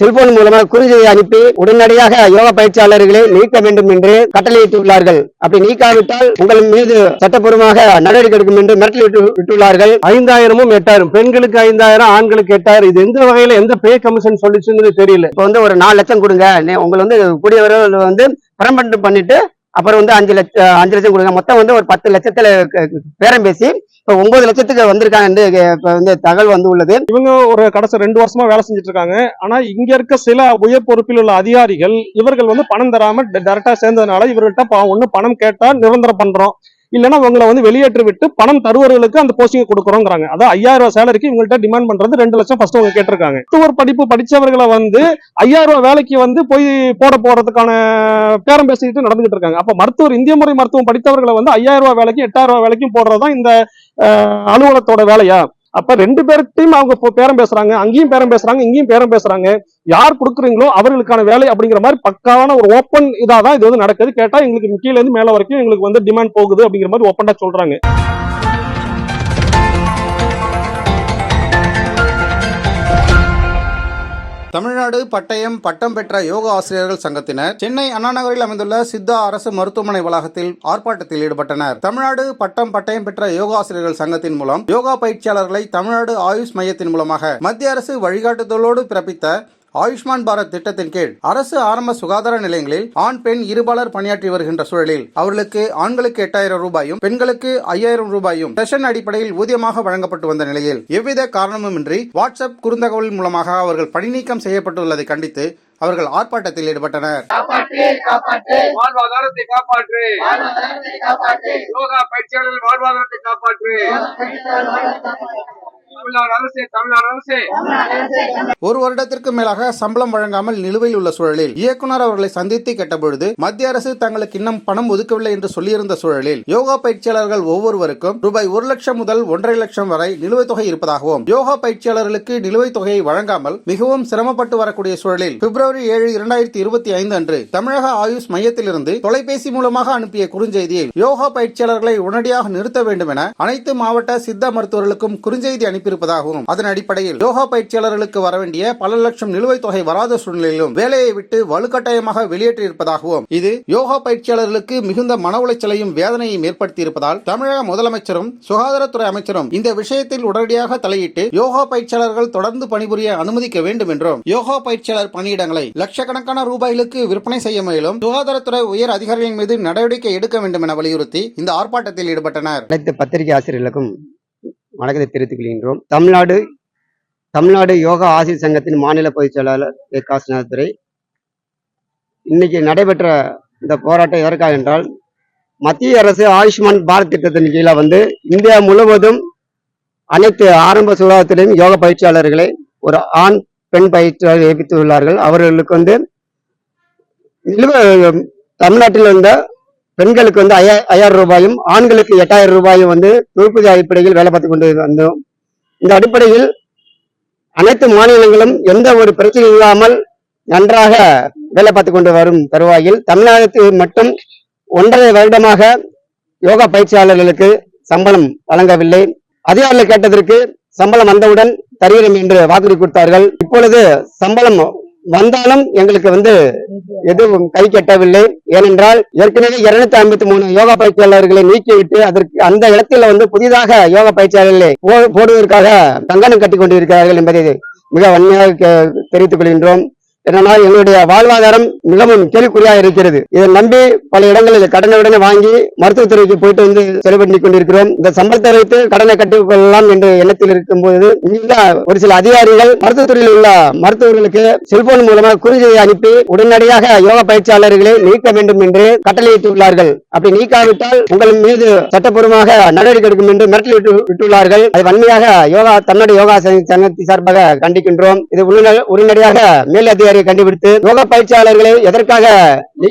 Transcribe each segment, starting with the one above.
Cellphone மூலமாக குறுஞ்செய்தி அனுப்பி உடனடியாக யோகா பயிற்சியாளர்களை நீக்க வேண்டும் என்று கட்டளையிட்டுள்ளார்கள். அப்படி நீக்காவிட்டால் உங்கள் மீது சட்டப்பூர்வமாக நடவடிக்கை எடுக்கும் என்று மிரட்டல் விட்டு- விட்டுள்ளார்கள். ஐந்தாயிரமும் எட்டாயிரம். பெண்களுக்கு ஐந்தாயிரம் ஆண்களுக்கு எட்டாயிரம். இது எந்த வகையில எந்த பே கமிஷன் சொல்லிச்சுன்னு தெரியல. இப்போ வந்து ஒரு நாலு லட்சம் கொடுங்க. உங்களை வந்து கூடியவர்கள் வந்து பரம்பட்டு பண்ணிட்டு அப்புறம் வந்து அஞ்சு லட்சம் அஞ்சு லட்சம் கொடுங்க. மொத்தம் வந்து ஒரு பத்து லட்சத்துல பேரம் பேசி இப்போ ஒன்பது லட்சத்துக்கு வந்திருக்காங்க என்று வந்து தகவல் வந்து உள்ளது. இவங்க ஒரு கடைசி ரெண்டு வருஷமா வேலை செஞ்சுட்டு இருக்காங்க. ஆனா இங்க இருக்க சில உயர் பொறுப்பில் உள்ள அதிகாரிகள் இவர்கள் வந்து பணம் தராம டைரக்டா சேர்ந்ததுனால இவர்கிட்ட ப- ஒண்ணு பணம் கேட்டா நிரந்தரம் பண்றோம். இல்லைன்னா உங்களை வந்து வெளியேற்றி விட்டு பணம் தருவர்களுக்கு அந்த போஸ்டிங் கொடுக்குறோங்கிறாங்க. அதான் ஐயாயிரம் ரூபாய் சேலரிக்கு இவங்கள்ட்ட டிமாண்ட் பண்றது ரெண்டு லட்சம் ஃபர்ஸ்ட் அவங்க கேட்டிருக்காங்க. மருத்துவர் படிப்பு படிச்சவர்களை வந்து ஐயாயிரம் ரூபாய் வேலைக்கு வந்து போய் போட போறதுக்கான பேரம் பேசிட்டு நடந்துகிட்டு இருக்காங்க. அப்ப மருத்துவர் இந்திய முறை மருத்துவம் படித்தவர்களை வந்து ஐயாயிரம் ரூபாய் வேலைக்கு எட்டாயிரம் ரூபாய் வேலைக்கும் போடுறதுதான் இந்த அலுவலகத்தோட வேலையா? அப்ப ரெண்டு பேர்கிட்டையும் அவங்க இப்போ பேரம் பேசுறாங்க அங்கேயும் பேரம் பேசுறாங்க இங்கேயும் பேரம் பேசுறாங்க. யார் கொடுக்குறீங்களோ அவர்களுக்கான வேலை அப்படிங்கிற மாதிரி பக்காவான ஒரு ஓப்பன் இதாதான் இது வந்து நடக்குது. கேட்டா எங்களுக்கு கீழே இருந்து மேல வரைக்கும் எங்களுக்கு வந்து டிமாண்ட் போகுது அப்படிங்கிற மாதிரி ஓப்பனா சொல்றாங்க. தமிழ்நாடு பட்டயம் பட்டம் பெற்ற யோகா ஆசிரியர்கள் சங்கத்தினர் சென்னை அண்ணா நகரில் அமைந்துள்ள சித்தா அரசு மருத்துவமனை வளாகத்தில் ஆர்ப்பாட்டத்தில் ஈடுபட்டனர். தமிழ்நாடு பட்டம் பட்டயம் பெற்ற யோகா ஆசிரியர்கள் சங்கத்தின் மூலம் யோகா பயிற்சியாளர்களை தமிழ்நாடு ஆயுஷ் மையத்தின் மூலமாக மத்திய அரசு வழிகாட்டுதலோடு பிறப்பித்த ஆயுஷ்மான் பாரத் திட்டத்தின் கீழ் அரசு ஆரம்ப சுகாதார நிலையங்களில் ஆண் பெண் இருபாலர் பணியாற்றி வருகின்ற சூழலில் அவர்களுக்கு ஆண்களுக்கு எட்டாயிரம் ரூபாயும் பெண்களுக்கு ஐயாயிரம் ரூபாயும் செஷன் அடிப்படையில் ஊதியமாக வழங்கப்பட்டு வந்த நிலையில் எவ்வித காரணமுமின்றி வாட்ஸ்அப் குறுந்தகவல் மூலமாக அவர்கள் பணி நீக்கம் செய்யப்பட்டுள்ளதை கண்டித்து அவர்கள் ஆர்ப்பாட்டத்தில் ஈடுபட்டனர். வாழ்வாதாரத்தை காப்பாற்று. யோகா பயிற்சியாளர்கள் வாழ்வாதாரத்தை காப்பாற்று. ஒரு வருடத்திற்கு மேலாக சம்பளம் வழங்காமல் நிலுவையில் உள்ள சூழலில் இயக்குனர் அவர்களை சந்தித்து கேட்டபொழுது மத்திய அரசு தங்களுக்கு இன்னும் பணம் ஒதுக்கவில்லை என்று சொல்லியிருந்த சூழலில் யோகா பயிற்சியாளர்கள் ஒவ்வொருவருக்கும் ரூபாய் ஒரு லட்சம் முதல் ஒன்றரை லட்சம் வரை நிலுவைத் தொகை இருப்பதாகவும் யோகா பயிற்சியாளர்களுக்கு நிலுவைத் தொகையை வழங்காமல் மிகவும் சிரமப்பட்டு வரக்கூடிய சூழலில் பிப்ரவரி ஏழு இரண்டாயிரத்தி இருபத்தி ஐந்து அன்று தமிழக ஆயுஷ் மையத்திலிருந்து தொலைபேசி மூலமாக அனுப்பிய குறுஞ்செய்தியில் யோகா பயிற்சியாளர்களை உடனடியாக நிறுத்த வேண்டும் என அனைத்து மாவட்ட சித்த மருத்துவர்களுக்கும் குறுஞ்செய்தி அனுப்பியிருப்பதாகவும் அதன் அடிப்படையில் யோகா பயிற்சியாளர்களுக்கு வரவேண்டிய பல லட்சம் நிலுவைத் தொகை வராத சூழ்நிலையிலும் வேலையை விட்டு வலுக்கட்டாயமாக வெளியேற்றியிருப்பதாகவும் இது யோகா பயிற்சியாளர்களுக்கு மிகுந்த மன உளைச்சலையும் வேதனையும் ஏற்படுத்தியிருப்பதால் தமிழக முதலமைச்சரும் சுகாதாரத்துறை அமைச்சரும் இந்த விஷயத்தில் உடனடியாக தலையிட்டு யோகா பயிற்சியாளர்கள் தொடர்ந்து பணிபுரிய அனுமதிக்க வேண்டும் என்றும் யோகா பயிற்சியாளர் பணியிடங்களை லட்சக்கணக்கான ரூபாய்களுக்கு விற்பனை செய்ய முயலும் சுகாதாரத்துறை உயர் அதிகாரிகள் மீது நடவடிக்கை எடுக்க வேண்டும் என வலியுறுத்தி இந்த ஆர்ப்பாட்டத்தில் ஈடுபட்டனர். அனைத்து பத்திரிகை ஆசிரியர்களுக்கும் வணக்கத்தை தெரிவித்துக் கொள்கின்றோம். தமிழ்நாடு தமிழ்நாடு யோகா ஆசிரியர் சங்கத்தின் மாநில பொதுச் செயலாளர் ஏ. காசிநாதத்துறை இன்னைக்கு நடைபெற்ற இந்த போராட்டம் எதற்காக என்றால் மத்திய அரசு ஆயுஷ்மான் பாரத் திட்டத்தின் கீழே வந்து இந்தியா முழுவதும் அனைத்து ஆரம்ப சுகாதாரத்திலும் யோகா பயிற்சியாளர்களை ஒரு ஆண் பெண் பயிற்சியாளர் ஏற்பித்துள்ளார்கள். அவர்களுக்கு வந்து நிலுவ தமிழ்நாட்டில் இருந்த பெண்களுக்கு வந்து ஐயா ஐயாயிரம் ரூபாயும் ஆண்களுக்கு எட்டாயிரம் ரூபாயும் வந்து தொகுப்பூதிய அடிப்படையில் வேலை பார்த்து கொண்டு வந்தோம். இந்த அடிப்படையில் அனைத்து மாநிலங்களும் எந்த ஒரு பிரச்சனையும் இல்லாமல் நன்றாக வேலை பார்த்து கொண்டு வரும் தருவாயில் தமிழகத்தில் மட்டும் ஒன்றரை வருடமாக யோகா பயிற்சியாளர்களுக்கு சம்பளம் வழங்கவில்லை. அதிகாரிகள் கேட்டதற்கு சம்பளம் வந்தவுடன் தருகிறோம் என்று வாக்குறுதி கொடுத்தார்கள். இப்பொழுது சம்பளம் வந்தாலும் எங்களுக்கு வந்து எதுவும் கை கட்டவில்லை. ஏனென்றால் ஏற்கனவே இருநூத்தி ஐம்பத்தி மூணு யோகா பயிற்சியாளர்களை நீக்கிவிட்டு அதற்கு அந்த இடத்துல வந்து புதிதாக யோகா பயிற்சியாளர்களை போடுவதற்காக கங்கணம் கட்டி கொண்டிருக்கிறார்கள் என்பதை மிக வன்மையாக தெரிவித்துக் கொள்கின்றோம். இதனால் எங்களுடைய வாழ்வாதாரம் மிகவும் கேள்விக்குறியாக இருக்கிறது இதை நம்பி பல இடங்களில் கடனை உடனே வாங்கி மருத்துவத்துறைக்கு போயிட்டு வந்து செலவு பண்ணி கொண்டிருக்கிறோம். இந்த சம்பளத்தை வைத்து கடனை கட்டிக் கொள்ளலாம் என்ற எண்ணத்தில் இருக்கும் போது ஒரு சில அதிகாரிகள் மருத்துவத்துறையில் உள்ள மருத்துவர்களுக்கு செல்போன் மூலமாக குறுஞ்செய்தி அனுப்பி உடனடியாக யோகா பயிற்சியாளர்களை நீக்க வேண்டும் என்று கட்டளையிட்டுள்ளார்கள். அப்படி நீக்காவிட்டால் உங்கள் மீது சட்டப்பூர்வமாக நடவடிக்கை எடுக்கும் என்று மிரட்டல் விட்டுள்ளார்கள். அது வன்மையாக யோகா தமிழ்நாடு யோகா சங்கத்தின் சார்பாக கண்டிக்கின்றோம். இது உடனடியாக மேல் அதிகாரியை கண்டுபிடித்து யோகா பயிற்சியாளர்களை எதற்காக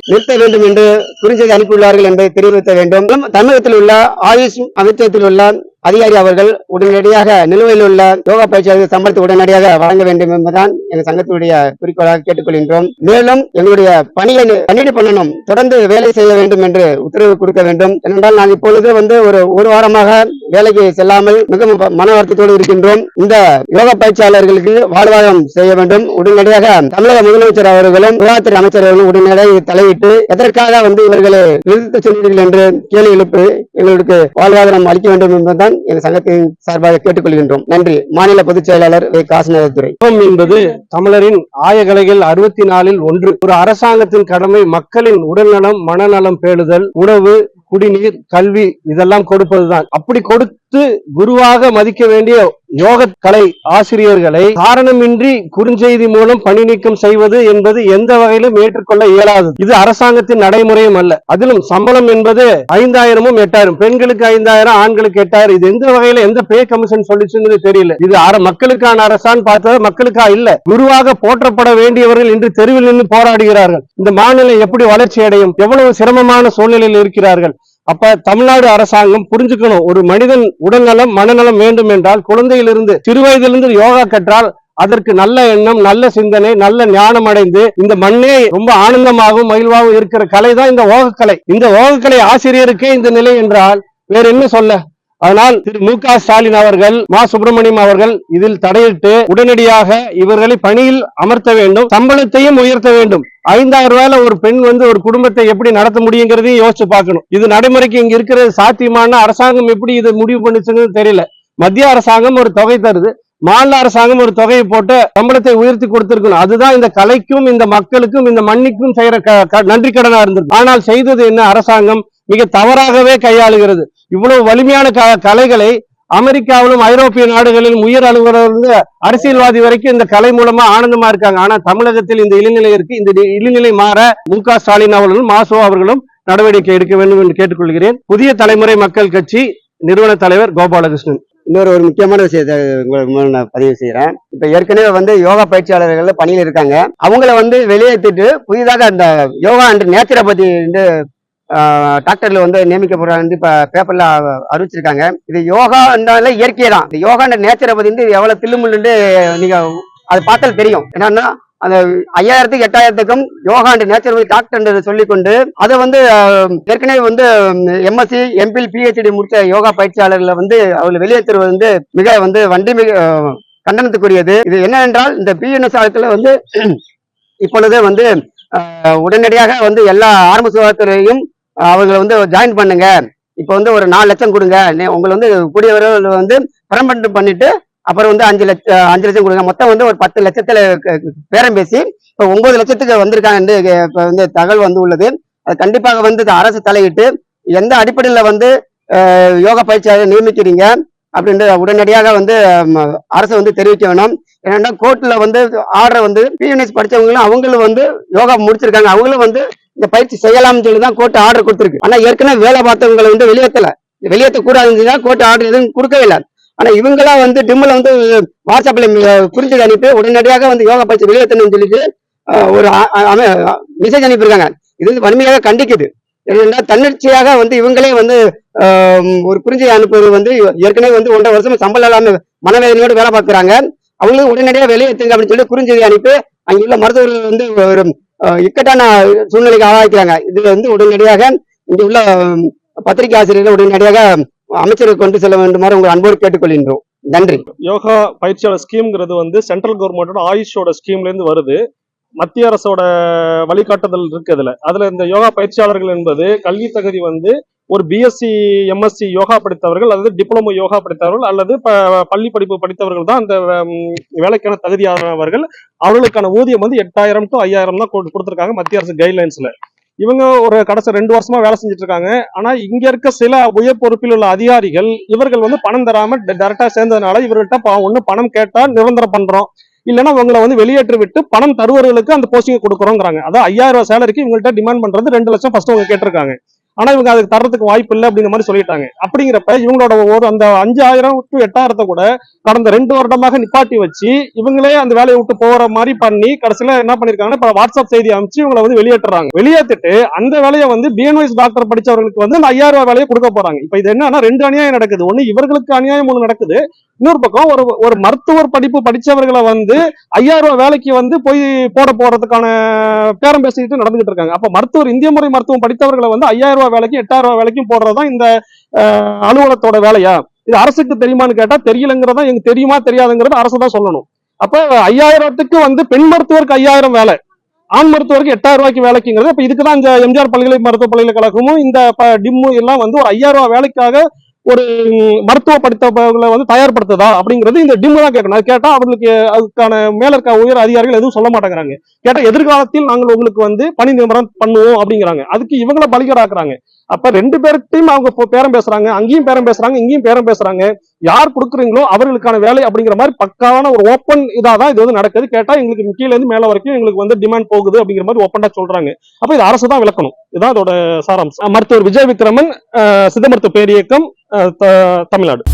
நிறுத்த வேண்டும் என்று புரிஞ்சதை அனுப்பியுள்ளார்கள் என்பதை தெரிவித்த வேண்டும். தமிழகத்தில் உள்ள ஆயுஷ் அமைச்சகத்தில் உள்ள அதிகாரி அவர்கள் உடனடியாக நிலுவையில் உள்ள யோகா பயிற்சியாளர்கள் சம்பளத்தை உடனடியாக வழங்க வேண்டும் என்பதுதான் எங்கள் சங்கத்தினுடைய குறிக்கோளாக கேட்டுக்கொள்கின்றோம். மேலும் எங்களுடைய பணியை கண்டினியூ பண்ணணும் தொடர்ந்து வேலை செய்ய வேண்டும் என்று உத்தரவு கொடுக்க வேண்டும். ஏனென்றால் நான் இப்பொழுது வந்து ஒரு ஒரு வாரமாக வேலைக்கு செல்லாமல் மிகவும் மன வருத்தத்தோடு இருக்கின்றோம். இந்த யோகா பயிற்சியாளர்களுக்கு வாழ்வாதாரம் செய்ய வேண்டும். உடனடியாக தமிழக முதலமைச்சர் அவர்களும் விவாதத்துறை அமைச்சர் அவர்களும் உடனடியாக தலையிட்டு எதற்காக வந்து இவர்களை நிறுத்த சொல்கிறீர்கள் என்று கேள்வி எழுப்பு எங்களுக்கு வாழ்வாதாரம் அளிக்க வேண்டும் என்பதுதான் எங்கள் சங்கத்தின் சார்பாக கேட்டுக்கொள்கின்றோம். நன்றி. மாநில பொதுச் செயலாளர் வே. காசிநாதத்துறை என்பது தமிழரின் ஆயகலைகள் அறுபத்தி நாலில் ஒன்று. ஒரு அரசாங்கத்தின் கடமை மக்களின் உடல்நலம் மனநலம் பேணுதல் உணவு குடிநீர் கல்வி இதெல்லாம் கொடுப்பதுதான். அப்படி கொடுத்து குருவாக மதிக்க வேண்டிய யோக கலை ஆசிரியர்களை காரணமின்றி குறுஞ்செய்தி மூலம் பணி நீக்கம் செய்வது என்பது எந்த வகையிலும் ஏற்றுக்கொள்ள இயலாது. இது அரசாங்கத்தின் நடைமுறையும் அல்ல. அதிலும் சம்பளம் என்பது ஐந்தாயிரமும் எட்டாயிரம் பெண்களுக்கு ஐந்தாயிரம் ஆண்களுக்கு எட்டாயிரம். இது எந்த வகையில எந்த பே கமிஷன் சொல்லிச்சுங்கிறது தெரியல. இது அர- மக்களுக்கான அரசான்னு பார்த்தா மக்களுக்கா இல்ல. குருவாக போற்றப்பட வேண்டியவர்கள் இன்று தெருவில் நின்று போராடுகிறார்கள். இந்த மாநிலம் எப்படி வளர்ச்சி அடையும்? எவ்வளவு சிரமமான சூழ்நிலையில் இருக்கிறார்கள்? அப்ப தமிழ்நாடு அரசாங்கம் புரிஞ்சுக்கணும். ஒரு மனிதன் உடல்நலம் மனநலம் வேண்டும் என்றால் குழந்தையிலிருந்து சிறுவயதிலிருந்து யோகா கற்றால் அதற்கு நல்ல எண்ணம் நல்ல சிந்தனை நல்ல ஞானம் அடைந்து இந்த மண்ணே ரொம்ப ஆனந்தமாகவும் மகிழ்வாகவும் இருக்கிற கலை தான் இந்த ஓகக்கலை. இந்த ஓகக்கலை ஆசிரியருக்கே இந்த நிலை என்றால் வேற என்ன சொல்ல? அதனால் திரு மு க ஸ்டாலின் அவர்கள் மா சுப்பிரமணியம் அவர்கள் இதில் தடையிட்டு உடனடியாக இவர்களை பணியில் அமர்த்த வேண்டும். சம்பளத்தையும் உயர்த்த வேண்டும். ஐந்தாயிரம் ரூபாயில ஒரு பெண் வந்து ஒரு குடும்பத்தை எப்படி நடத்த முடியுங்கிறதையும் யோசிச்சு பார்க்கணும். இது நடைமுறைக்கு இங்க இருக்கிறது சாத்தியமான அரசாங்கம் எப்படி இதை முடிவு பண்ணுச்சுன்னு தெரியல. மத்திய அரசாங்கம் ஒரு தொகை தருது. மாநில அரசாங்கம் ஒரு தொகையை போட்டு சம்பளத்தை உயர்த்தி கொடுத்திருக்கணும். அதுதான் இந்த கலைக்கும் இந்த மக்களுக்கும் இந்த மண்ணிக்கும் செய்யற க- க- நன்றி கடனா இருந்திருக்கு. ஆனால் செய்தது என்ன? அரசாங்கம் மிக தவறாகவே கையாளுகிறது. இவ்வளவு வலிமையான க- கலைகளை அமெரிக்காவிலும் ஐரோப்பிய நாடுகளிலும் உயர் அலுவலர் அரசியல்வாதி வரைக்கும் இந்த கலை மூலமா ஆனந்தமா இருக்காங்க. ஆனா தமிழகத்தில் இந்த இழிநிலை இருக்கு. இந்த இளநிலை மாற மு க ஸ்டாலின் அவர்களும் மாசோ அவர்களும் நடவடிக்கை எடுக்க வேண்டும் என்று கேட்டுக்கொள்கிறேன். புதிய தலைமுறை மக்கள் கட்சி நிறுவன தலைவர் கோபாலகிருஷ்ணன். இன்னொரு ஒரு முக்கியமான விஷயத்தை உங்களுக்கு நான் பதிவு செய்யறேன் இப்ப ஏற்கனவே வந்து யோகா பயிற்சியாளர்கள் பணியில் இருக்காங்க. அவங்கள வந்து வெளியேற்றிட்டு புதிதாக அந்த யோகா அண்ட் நேச்சரை பத்தி வந்து டாக்டர்ல வந்து நியமிக்கப்படுறாங்க வந்து இப்ப பேப்பர்ல அறிவிச்சிருக்காங்க. இது யோகான்றால இயற்கை தான் இந்த யோகான்ற நேச்சரை பத்தி வந்து எவ்வளவு தில்லுமுள்ளுன்னு நீங்க அது பார்த்தால் தெரியும். என்னன்னா அந்த ஐயாயிரத்துக்கு எட்டாயிரத்துக்கும் யோகா அண்ட் நேச்சர் டாக்டர் சொல்லிக்கொண்டு அதை வந்து ஏற்கனவே வந்து எம்எஸ்சி எம்பில் பிஹெச்டி முடிச்ச யோகா பயிற்சியாளர்களை வந்து அவர்கள் வெளியேற்றுவது வந்து மிக வந்து வண்டி மிக கண்டனத்துக்குரியது. இது என்னவென்றால் இந்த பிஎன்எஸ் ஆலயத்தில் வந்து இப்பொழுது வந்து உடனடியாக வந்து எல்லா ஆரம்ப சுகாதாரத்துறையும் அவங்களை வந்து ஜாயின் பண்ணுங்க. இப்போ வந்து ஒரு நாலு லட்சம் கொடுங்க. உங்களை வந்து கூடியவர்கள் வந்து பரம்பண்ட் பண்ணிட்டு அப்புறம் வந்து அஞ்சு லட்சம் அஞ்சு லட்சம் கொடுங்க. மொத்தம் வந்து ஒரு பத்து லட்சத்துல பேரம் பேசி இப்போ ஒன்பது லட்சத்துக்கு வந்திருக்காங்க என்று இப்போ வந்து தகவல் வந்து உள்ளது. அது கண்டிப்பாக வந்து அரசு தலையிட்டு எந்த அடிப்படையில் வந்து யோகா பயிற்சியாளர் நியமிக்கிறீங்க அப்படின்ட்டு உடனடியாக வந்து அரசு வந்து தெரிவிக்க வேணும். ஏன்னா கோர்ட்ல வந்து ஆர்டர் வந்து பிஎன்எஸ் படிச்சவங்களும் அவங்களும் வந்து யோகா முடிச்சிருக்காங்க. அவங்களும் வந்து இந்த பயிற்சி செய்யலாம்னு சொல்லி தான் கோர்ட் ஆர்டர் கொடுத்துருக்கு. ஆனா ஏற்கனவே வேலை பார்த்தவங்களை வந்து வெளியேற்றல வெளியேற்ற கூடாதுன்னு கோர்ட் ஆர்டர் எதுவும் கொடுக்கவே இல்லை. ஆனா இவங்களா வந்து டிம்மில் வந்து வாட்ஸ்அப்ல புரிஞ்சு அனுப்பி உடனடியாக வந்து யோகா பயிற்சி வெளியேற்றணும்னு சொல்லிட்டு ஒரு மெசேஜ் அனுப்பியிருக்காங்க. இது வந்து வன்மையாக கண்டிக்குது. ஏனென்றால் தன்னிச்சையாக வந்து இவங்களே வந்து ஒரு புரிஞ்சு அனுப்புவது வந்து ஏற்கனவே வந்து ஒன்றரை வருஷம் சம்பளம் இல்லாம மனவேதனையோடு வேலை பார்க்குறாங்க. அவங்களும் உடனடியாக வெளியேற்றுங்க அப்படின்னு சொல்லி குறிஞ்செய்தி அனுப்பி அங்கே உள்ள மருத்துவர்கள் வந்து ஒரு இக்கட்டான சூழ்நிலைக்கு ஆளாக்கிறாங்க இது வந்து உடனடியாக இங்க உள்ள பத்திரிகை ஆசிரியர்கள் உடனடியாக அமைச்சருக்கு கொண்டு செல்ல வேண்டுமாறு உங்கள் அன்போடு கேட்டுக்கொள்கின்றோம். நன்றி. யோகா பயிற்சியாளர் ஸ்கீம்ங்கிறது வந்து சென்ட்ரல் கவர்மெண்டோட ஆயுஷோட ஸ்கீம்ல இருந்து வருது. மத்திய அரசோட வழிகாட்டுதல் இருக்கு அதுல அதுல இந்த யோகா பயிற்சியாளர்கள் என்பது கல்வி தகுதி வந்து ஒரு பிஎஸ்சி எம்எஸ்சி யோகா படித்தவர்கள் அல்லது டிப்ளமோ யோகா படித்தவர்கள் அல்லது பள்ளி படிப்பு படித்தவர்கள் தான் அந்த வேலைக்கான தகுதியானவர்கள். அவர்களுக்கான ஊதியம் வந்து எட்டாயிரம் டு ஐயாயிரம் தான் கொடு- மத்திய அரசு கைட்லைன்ஸ்ல இவங்க ஒரு கடைசி ரெண்டு வருஷமா வேலை செஞ்சுட்டு இருக்காங்க ஆனா இங்க இருக்க சில உயர் பொறுப்பில் உள்ள அதிகாரிகள் இவர்கள் வந்து பணம் தராம டைரக்டா சேர்ந்ததுனால இவர்கள்ட்ட ஒண்ணு பணம் கேட்டா நிரந்தரம் பண்றோம். இல்லைன்னா உங்களை வந்து வெளியேற்றி விட்டு பணம் தருவர்களுக்கு அந்த போஸ்டிங் கொடுக்குறோங்கிறாங்க. அதான் ஐயாயிரம் ரூபாய் சேலரிக்கு இவங்கள்ட்ட டிமாண்ட் பண்றது ரெண்டு லட்சம் ஃபர்ஸ்ட் அவங்க கேட்டிருக்காங்க. ஆனா இவங்க அதுக்கு தர்றதுக்கு வாய்ப்பு இல்லை அப்படிங்கிற மாதிரி சொல்லிட்டாங்க. அப்படிங்கிறப்ப இவங்களோட ஒரு அந்த அஞ்சாயிரம் டு எட்டாயிரத்தை கூட கடந்த ரெண்டு வருடமாக நிப்பாட்டி வச்சு இவங்களே அந்த வேலையை விட்டு போற மாதிரி பண்ணி கடைசியில என்ன பண்ணிருக்காங்கன்னா இப்ப வாட்ஸ்அப் செய்தி அமைச்சு இவங்களை வந்து வெளியேற்றுறாங்க. வெளியேற்றிட்டு அந்த வேலையை வந்து பிஎன்ஒய்ஸ் டாக்டர் படிச்சவர்களுக்கு வந்து அந்த ஐயாயிரம் ரூபாய் வேலையை கொடுக்க போறாங்க. இப்ப இது என்னன்னா ரெண்டு அநியாயம் நடக்குது. ஒண்ணு இவர்களுக்கு அநியாயம் ஒண்ணு நடக்குது. இன்னொரு பக்கம் ஒரு ஒரு மருத்துவர் படிப்பு படிச்சவர்களை வந்து ஐயாயிரம் ரூபாய் வேலைக்கு வந்து போய் போட போறதுக்கான பேரம் பேசிக்கிட்டு நடந்துகிட்டு இருக்காங்க. அப்ப மருத்துவர் இந்திய முறை மருத்துவம் படித்தவர்களை வந்து ஐயாயிரம் ரூபாய் வேலைக்கும் எட்டாயிரம் ரூபாய் வேலைக்கும் போடுறதான் இந்த அலுவலகத்தோட வேலையா? இது அரசுக்கு தெரியுமான்னு கேட்டா தெரியலங்கிறதா எங்க தெரியுமா தெரியாதுங்கிறது அரசு தான் சொல்லணும். அப்ப ஐயாயிரத்துக்கு வந்து பெண் மருத்துவருக்கு ஐயாயிரம் வேலை ஆண் மருத்துவருக்கு எட்டாயிரம் ரூபாய்க்கு வேலைக்குங்கிறது இப்ப இதுக்கு தான் இந்த எம்ஜிஆர் பல்கலை மருத்துவ பல்கலைக்கழகமும் இந்த டிம்மு எல்லாம் வந்து ஒரு ஐயாயிரம் ரூபாய் வேலைக்காக ஒரு மருத்துவ படித்தவர்களை வந்து தயார்படுத்துதா அப்படிங்கிறது இந்த டிம்மு தான் கேட்கணும். அது கேட்டா அவங்களுக்கு அதுக்கான மேல இருக்க உயர் அதிகாரிகள் எதுவும் சொல்ல மாட்டேங்கிறாங்க. கேட்டா எதிர்காலத்தில் நாங்கள் உங்களுக்கு வந்து பணி நியமனம் பண்ணுவோம் அப்படிங்கிறாங்க. அதுக்கு இவங்கள பலிகராக்குறாங்க அப்ப ரெண்டு பேர்கிட்டையும் அவங்க இப்போ பேரம் பேசுறாங்க அங்கேயும் பேரம் பேசுறாங்க இங்கேயும் பேரம் பேசுறாங்க. யார் கொடுக்குறீங்களோ அவர்களுக்கான வேலை அப்படிங்கிற மாதிரி பக்காவான ஒரு ஓப்பன் இதாக தான் இது வந்து நடக்குது. கேட்டா எங்களுக்கு கீழே இருந்து மேல வரைக்கும் எங்களுக்கு வந்து டிமாண்ட் போகுது அப்படிங்கிற மாதிரி ஓப்பனா சொல்றாங்க. அப்ப இது அரசு தான் விளக்கணும். இதுதான் அதோட சாராம்சம். மருத்துவர் விஜய் விக்ரமன் சித்த மருத்துவ பேரியக்கம் த- தமிழ்நாடு.